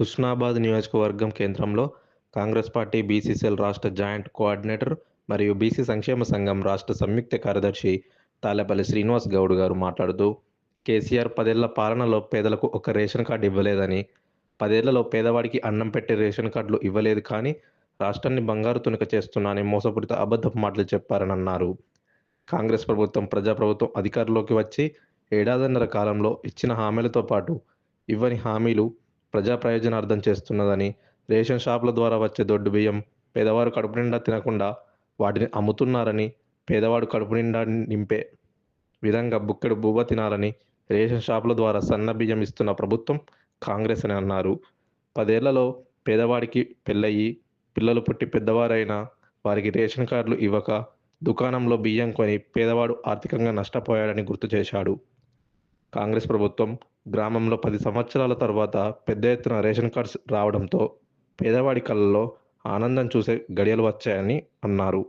హుస్నాబాద్ నియోజకవర్గం కేంద్రంలో Congress party BCCL రాష్ట్ర జాయింట్ కోఆర్డినేటర్ మరియు బీసీ సంక్షేమ సంఘం రాష్ట్ర సంయుక్త కార్యదర్శి తాలేపల్లి శ్రీనివాస్ గౌడ్ గారు మాట్లాడుతూ కేసీఆర్ పదేళ్ళ పాలనలో పేదలకు ఒక రేషన్ కార్డు ఇవ్వలేదని పదేళ్ళలో పేదవాడికి అన్నం పెట్టే రేషన్ కార్డులు ఇవ్వలేదు కానీ రాష్ట్రాన్ని బంగారు తునక చేస్తున్నానని మోసపూరిత అబద్ధపు మాటలు చెప్పారని అన్నారు కాంగ్రెస్ ప్రభుత్వం ప్రజాప్రభుత్వం అధికారంలోకి వచ్చి ఏడాదిన్నర కాలంలో ఇచ్చిన హామీలతో పాటు ఇవ్వని హామీలు ప్రజా ప్రయోజనార్థం చేస్తున్నదని రేషన్ షాపుల ద్వారా వచ్చే దొడ్డు బియ్యం పేదవారు కడుపు నిండా తినకుండా వాటిని అమ్ముతున్నారని పేదవాడు కడుపు నిండా నింపే విధంగా బుక్కెడు బువ్వ తినాలని రేషన్ షాపుల ద్వారా సన్న బియ్యం ఇస్తున్న ప్రభుత్వం కాంగ్రెస్ అని అన్నారు. పదేళ్ళలో పేదవాడికి పెళ్ళయి పిల్లలు పుట్టి పెద్దవారైనా వారికి రేషన్ కార్డులు ఇవ్వక దుకాణంలో బియ్యం కొని పేదవాడు ఆర్థికంగా నష్టపోయాడని గుర్తు చేశాడు. కాంగ్రెస్ ప్రభుత్వం గ్రామంలో పది సంవత్సరాల తర్వాత పెద్ద ఎత్తున రేషన్ కార్డ్స్ రావడంతో పేదవాడి కళ్ళలో ఆనందం చూసే గడియలు వచ్చాయని అన్నారు.